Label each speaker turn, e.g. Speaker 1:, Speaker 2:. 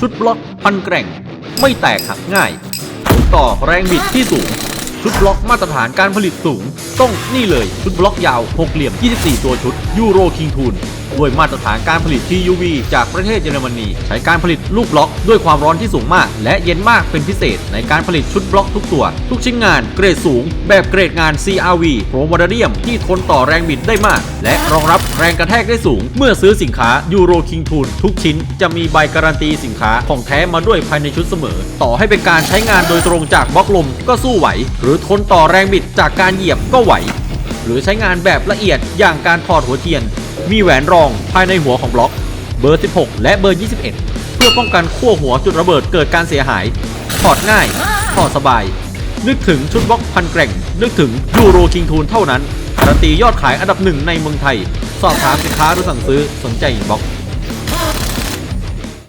Speaker 1: ชุดบล็อกพันแกร่ง ไม่แตกหักง่ายต่อแรงบิดที่สูง ชุดบล็อกมาตรฐานการผลิตสูง ต้องนี่เลยชุดบล็อกยาวหกเหลี่ยม 24 ตัวชุดยูโรคิงทูน ด้วยมาตรฐานการผลิต TUV จากประเทศเยอรมนี ใช้การผลิตลูกบล็อกด้วยความร้อนที่สูงมาก และเย็นมากเป็นพิเศษ ในการผลิตชุดบล็อกทุกตัว ทุกชิ้นงานเกรดสูง แบบเกรดงาน CRV โปรโมเดียมที่ทนต่อแรงบิดได้มาก และรองรับแรงกระแทกได้สูง เมื่อซื้อสินค้ายูโรคิงทูนทุกชิ้นจะมีใบการันตีสินค้าของแท้มาด้วยภายในชุดเสมอ ต่อให้เป็นการใช้งานโดยตรงจากบล็อกลมก็สู้ไหว หรือทนต่อแรงบิดจากการเหยียบก็ไหว หรือใช้งานแบบละเอียดอย่างการถอดหัวเทียน มีแหวนรองภายในหัวของบล็อก เบอร์ 16 และเบอร์ 21 เพื่อป้องกันขั้วหัวจุดระเบิดเกิดการเสียหาย ถอดง่าย ถอดสบาย นึกถึงชุดบล็อกพันแกร่ง นึกถึงยูโรคิงทูนเท่านั้นการันตียอดขายอันดับหนึ่งในเมืองไทย สอบถามสินค้าหรือสั่งซื้อสนใจอินบ็อกซ์